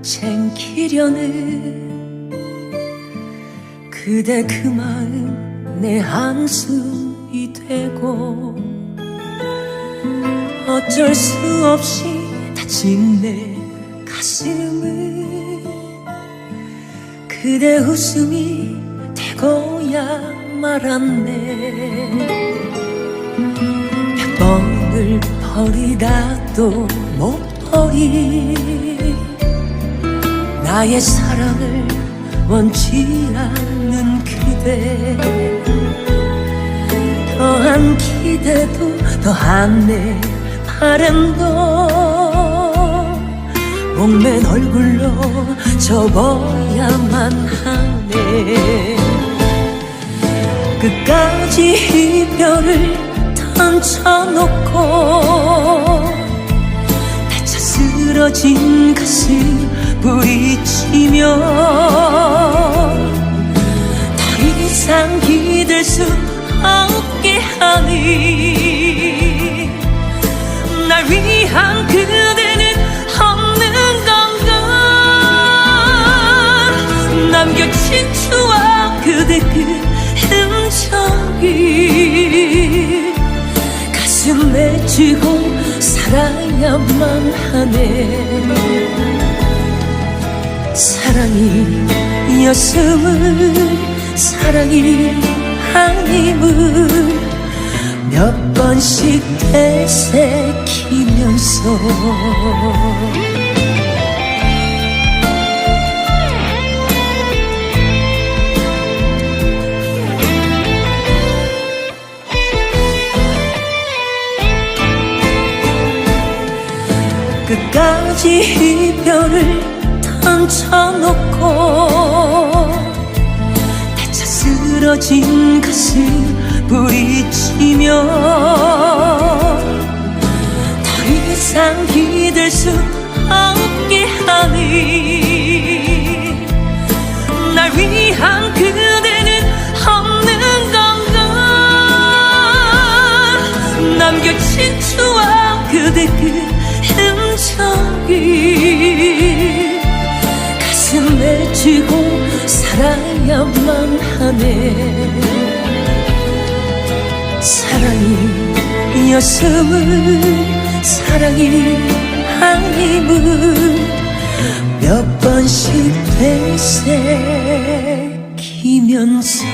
챙기려는 그대 그 마음 내 한숨이 되고 어쩔 수 없이 다친 내 가슴을 그대 웃음이 되고야 말았네. 몇 번을 버리다도 못 버리 나의 사랑을 원치 않는 그대. 더한 기대도 더한 내 바람도 목맨 얼굴로 접어야만 하네. 끝까지 이별을 던져놓고 쓰러진 가슴 부딪히며 더 이상 기댈 수 없게 하니 날 위한 그대는 없는 건가? 남겨진 추억 그대 그 흔적이 가슴에 쥐고 살아야만 하네. 사랑이었음을 사랑이 아님을 몇 번씩 되새기면서 끝까지 이별을 던져놓고 다쳐 쓰러진 가슴 부딪히며 더 이상 기댈 수 없게 하니 날 위한 그대는 없는 건가? 남겨진 추억 그대 그 흔적이 가슴에 쥐고 살아야만 하네. 사랑이었음을 사랑이 아님을 몇 번씩 되새기면서